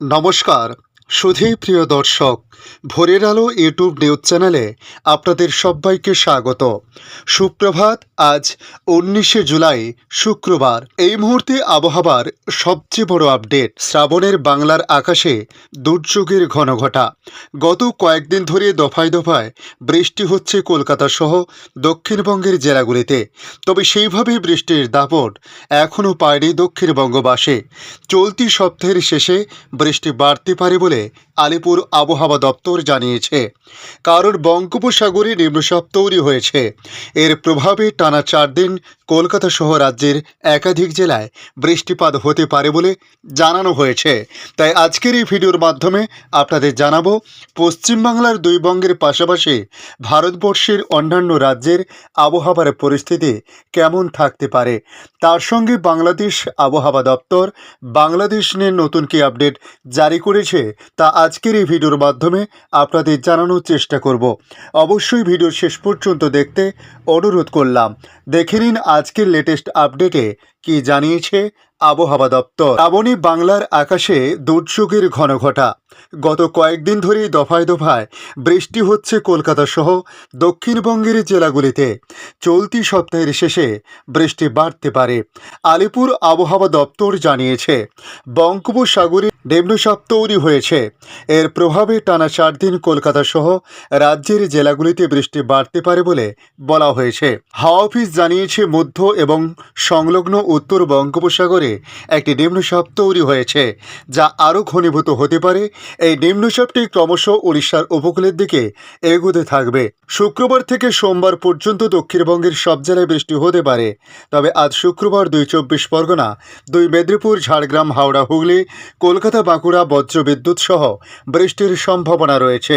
নমস্কার সুধী প্রিয় দর্শক, ভোরের আলো ইউটিউব নিউজ চ্যানেলে আপনাদের সবাইকে স্বাগত। সুপ্রভাত, আজ উনিশে জুলাই, শুক্রবার। এই মুহূর্তে আবহাওয়ার সবচেয়ে বড় আপডেট, শ্রাবণের বাংলার আকাশে দুর্যোগের ঘনঘটা। গত কয়েকদিন ধরে দফায় দফায় বৃষ্টি হচ্ছে কলকাতা সহ দক্ষিণবঙ্গের জেলাগুলিতে। তবে সেইভাবেই বৃষ্টির দাপট এখনও পায়নি দক্ষিণবঙ্গবাসে। চলতি সপ্তাহের শেষে বৃষ্টি বাড়তে পারে বলে আলিপুর আবহাওয়া দপ্তর জানিয়েছে। কারণ বঙ্গোপসাগরে নিম্নচাপ তৈরি হয়েছে। এর প্রভাবে টানা চার দিন কলকাতা সহ রাজ্যের একাধিক জেলায় বৃষ্টিপাত হতে পারে বলে জানানো হয়েছে। তাই আজকের এই ভিডিওর মাধ্যমে আপনাদের জানাব, পশ্চিমবাংলার দুই বঙ্গের পাশাপাশি ভারতবর্ষের অন্যান্য রাজ্যের আবহাওয়ার পরিস্থিতি কেমন থাকতে পারে। তার সঙ্গে বাংলাদেশ আবহাওয়া দপ্তর, বাংলাদেশ নিয়ে নতুন কি আপডেট জারি করেছে তা আজকের এই ভিডিওর মাধ্যমে আপনাদের জানানোর চেষ্টা করব। অবশ্যই ভিডিও শেষ পর্যন্ত দেখতে অনুরোধ করলাম। দেখে নিন আজকের লেটেস্ট আপডেটে কি জানিয়েছে আবহাওয়া দপ্তর। শ্রাবণী বাংলার আকাশে দুর্যোগের ঘনঘটা। গত কয়েকদিন ধরেই দফায় দফায় বৃষ্টি হচ্ছে কলকাতা সহ দক্ষিণবঙ্গের জেলাগুলিতে। চলতি সপ্তাহের শেষে বৃষ্টি বাড়তে পারে, আলিপুর আবহাওয়া দপ্তর জানিয়েছে। বঙ্গোপসাগরে নিম্নচাপ তৈরি হয়েছে। এর প্রভাবে টানা চার দিন কলকাতা সহ রাজ্যের জেলাগুলিতে বৃষ্টি বাড়তে পারে বলে বলা হয়েছে। হাওয়া অফিস জানিয়েছে মধ্য এবং সংলগ্ন উত্তর বঙ্গোপসাগরে একটি নিম্নচাপ তৈরি হয়েছে, যা আরও ঘনীভূত হতে পারে। এই নিম্নচাপটি ক্রমশ উড়িষ্যার উপকূলের দিকে এগোতে থাকবে। শুক্রবার থেকে সোমবার পর্যন্ত দক্ষিণবঙ্গের সব জেলায় বৃষ্টি হতে পারে, তবে আজ শুক্রবার দুই চব্বিশ পরগনা, দুই মেদিনীপুর, ঝাড়গ্রাম, হাওড়া, হুগলি, কলকাতা, বাঁকুড়া, বজ্রবিদ্যুৎ সহ বৃষ্টির সম্ভাবনা রয়েছে।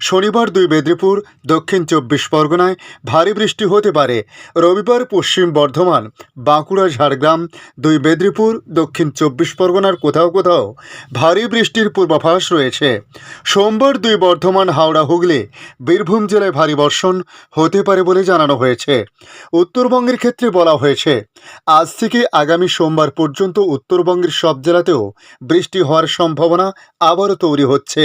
শনিবার দুই মেদিনীপুর, দক্ষিণ চব্বিশ পরগনায় ভারী বৃষ্টি হতে পারে। রবিবার পশ্চিম বর্ধমান, বাঁকুড়া, ঝাড়গ্রাম, দুই মেদিনীপুর দক্ষিণ চব্বিশ পরগনার কোথাও কোথাও ভারী বৃষ্টির পূর্বাভাস রয়েছে। সোমবার দুই বর্ধমান, হাওড়া, হুগলি, বীরভূম জেলায় ভারী বর্ষণ হতে পারে বলে জানানো হয়েছে। উত্তরবঙ্গের ক্ষেত্রে বলা হয়েছে, আজ থেকে আগামী সোমবার পর্যন্ত উত্তরবঙ্গের সব জেলাতেও বৃষ্টি হওয়ার সম্ভাবনা আবারও তৈরি হচ্ছে।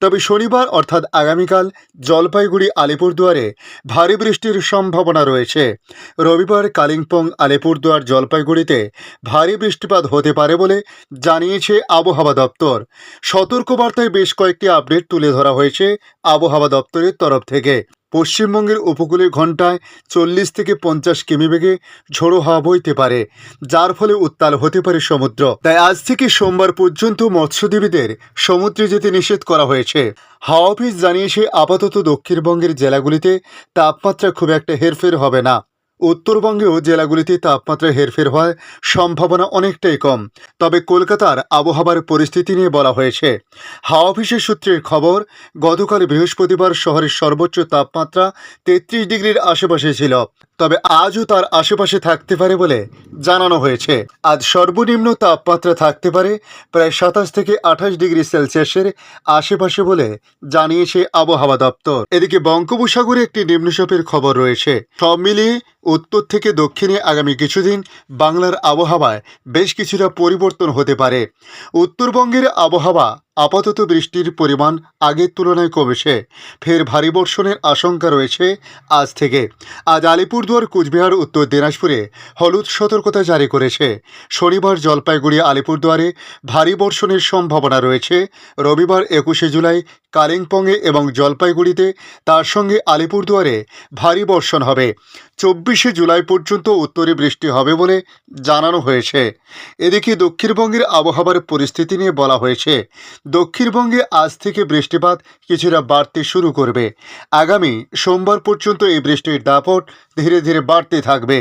তবে শনিবার অর্থাৎ আগামীকাল জলপাইগুড়ি, আলিপুরদুয়ারে ভারী বৃষ্টির সম্ভাবনা রয়েছে। রবিবার কালিম্পং, আলিপুরদুয়ার, জলপাইগুড়িতে ভারী বৃষ্টিপাত হতে পারে বলে জানিয়েছে আবহাওয়া দপ্তর। সতর্কবার্তায় বেশ কয়েকটি আপডেট তুলে ধরা হয়েছে আবহাওয়া দপ্তরের তরফ থেকে। পশ্চিমবঙ্গের উপকূলে ঘন্টায় চল্লিশ থেকে পঞ্চাশ কিমি বেগে ঝোড়ো হাওয়া বইতে পারে, যার ফলে উত্তাল হতে পারে সমুদ্র। তাই আজ থেকে সোমবার পর্যন্ত মৎস্যজীবীদের সমুদ্রে যেতে নিষেধ করা হয়েছে। হাওয়া অফিস জানিয়েছে আপাতত দক্ষিণবঙ্গের জেলাগুলিতে তাপমাত্রা খুব একটা হেরফের হবে না। উত্তরবঙ্গেও জেলাগুলিতে তাপমাত্রা হেরফের হওয়ার সম্ভাবনা অনেকটাই কম। তবে কলকাতার আবহাওয়ার পরিস্থিতি নিয়ে বলা হয়েছে, হাওয়া অফিসের সূত্রের খবর, গতকাল বৃহস্পতিবার শহরের সর্বোচ্চ তাপমাত্রা তেত্রিশ ডিগ্রির আশেপাশে ছিল। তবে আজও তার আশেপাশে থাকতে পারে বলে জানানো হয়েছে। আজ সর্বনিম্ন তাপমাত্রা থাকতে পারে প্রায় সাতাশ থেকে আঠাশ ডিগ্রি সেলসিয়াসের আশেপাশে বলে জানিয়েছে আবহাওয়া দপ্তর। এদিকে বঙ্গোপসাগরে একটি নিম্নচাপের খবর রয়েছে। সব মিলিয়ে উত্তর থেকে দক্ষিণে আগামী কিছুদিন বাংলার আবহাওয়ায় বেশ কিছুটা পরিবর্তন হতে পারে। উত্তরবঙ্গের আবহাওয়া আপাতত বৃষ্টির পরিমাণ আগের তুলনায় কমেছে ফের ভারী বর্ষণের আশঙ্কা রয়েছে আজ থেকে। আজ আলিপুরদুয়ার, কুচবিহার, উত্তর দিনাজপুরে হলুদ সতর্কতা জারি করেছে। শনিবার জলপাইগুড়ি, আলিপুরদুয়ারে ভারী বর্ষণের সম্ভাবনা রয়েছে। রবিবার একুশে জুলাই কালিম্পংয়ে এবং জলপাইগুড়িতে তার সঙ্গে আলিপুরদুয়ারে ভারী বর্ষণ হবে। চব্বিশে জুলাই পর্যন্ত উত্তরে বৃষ্টি হবে বলে জানানো হয়েছে। এদিকে দক্ষিণবঙ্গের আবহাওয়ার পরিস্থিতি নিয়ে বলা হয়েছে, দক্ষিণবঙ্গে আজ থেকে বৃষ্টিপাত কিছুটা বাড়তে শুরু করবে। আগামী সোমবার পর্যন্ত এই বৃষ্টির দাপট ধীরে ধীরে বাড়তে থাকবে।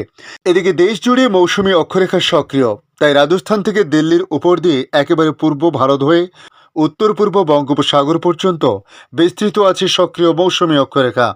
এদিকে দেশ জুড়ে মৌসুমি অক্ষরেখা সক্রিয়, তাই রাজস্থান থেকে দিল্লির উপর দিয়ে একেবারে পূর্ব ভারত হয়ে উত্তর পূর্ব বঙ্গোপসাগর পর্যন্ত বিস্তৃত আছে সক্রিয় মৌসুমী অক্ষরেখা।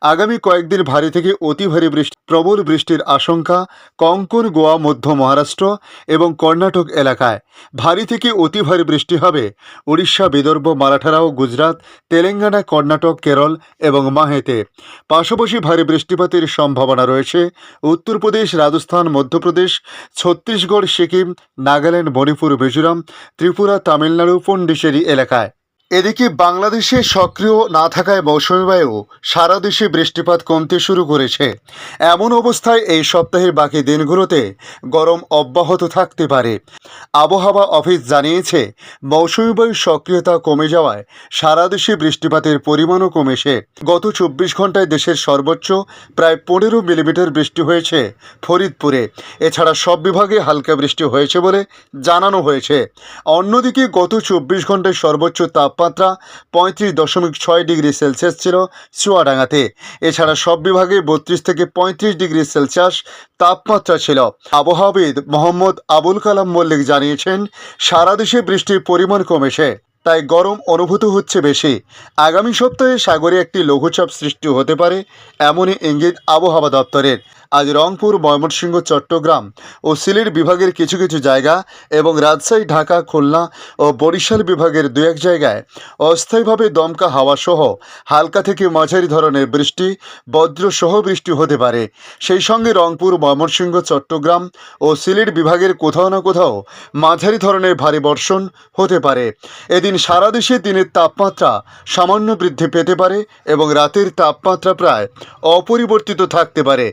আগামী কয়েকদিন ভারী থেকে অতি ভারী বৃষ্টি, প্রবল বৃষ্টির আশঙ্কা কঙ্কন, গোয়া, মধ্য মহারাষ্ট্র এবং কর্ণাটক এলাকায়। ভারী থেকে অতি ভারী বৃষ্টি হবে উড়িষ্যা, বিদর্ভ, মারাঠারাও, গুজরাট, তেলেঙ্গানা, কর্ণাটক, কেরল এবং মাহেতে। পাশাপাশি ভারী বৃষ্টিপাতের সম্ভাবনা রয়েছে উত্তরপ্রদেশ রাজস্থান, মধ্যপ্রদেশ, ছত্তিশগড়, সিকিম, নাগাল্যান্ড, মণিপুর, মিজোরাম, ত্রিপুরা, তামিলনাড়ু, পন্ডিচেরি ফিশারি এলাকায়। এদিকে বাংলাদেশে সক্রিয় না থাকায় মৌসুমি বায়ু সারা দেশে বৃষ্টিপাত কমতে শুরু করেছে। এমন অবস্থায় এই সপ্তাহের বাকি দিনগুলোতে গরম অব্যাহত থাকতে পারে। আবহাওয়া অফিস জানিয়েছে, মৌসুমি বায়ুর সক্রিয়তা কমে যাওয়ায় সারা দেশে বৃষ্টিপাতের পরিমাণও কমেছে। গত চব্বিশ ঘন্টায় দেশের সর্বোচ্চ প্রায় পনেরো মিলিমিটার বৃষ্টি হয়েছে ফরিদপুরে। এছাড়া সব বিভাগে হালকা বৃষ্টি হয়েছে বলে জানানো হয়েছে। অন্যদিকে গত চব্বিশ ঘন্টায় সর্বোচ্চ তাপমাত্রা পঁয়ত্রিশ দশমিক ছয় ডিগ্রি সেলসিয়াস ছিল চুয়াডাঙ্গাতে। এছাড়া সব বিভাগে বত্রিশ থেকে পঁয়ত্রিশ ডিগ্রি সেলসিয়াস তাপমাত্রা ছিল। আবহাওয়াবিদ মোহাম্মদ আবুল কালাম মল্লিক জানিয়েছেন, সারা দেশে বৃষ্টির পরিমাণ কমেছে, তাই গরম অনুভূত হচ্ছে বেশি। আগামী সপ্তাহে সাগরে একটি লঘুচাপ সৃষ্টি হতে পারে, এমনই ইঙ্গিত আবহাওয়া দপ্তরের। আজ রংপুর, ময়মনসিংহ, চট্টগ্রাম ও সিলেট বিভাগের কিছু কিছু জায়গা এবং রাজশাহী, ঢাকা, খুলনা ও বরিশাল বিভাগের দু এক জায়গায় অস্থায়ীভাবে দমকা হাওয়া সহ হালকা থেকে মাঝারি ধরনের বৃষ্টি বজ্রসহ বৃষ্টি হতে পারে। সেই সঙ্গে রংপুর, ময়মনসিংহ, চট্টগ্রাম ও সিলেট বিভাগের কোথাও না কোথাও মাঝারি ধরনের ভারী বর্ষণ হতে পারে। এদিন সারা দেশে দিনের তাপমাত্রা সামান্য বৃদ্ধি পেতে পারে এবং রাতের তাপমাত্রা প্রায় অপরিবর্তিত থাকতে পারে।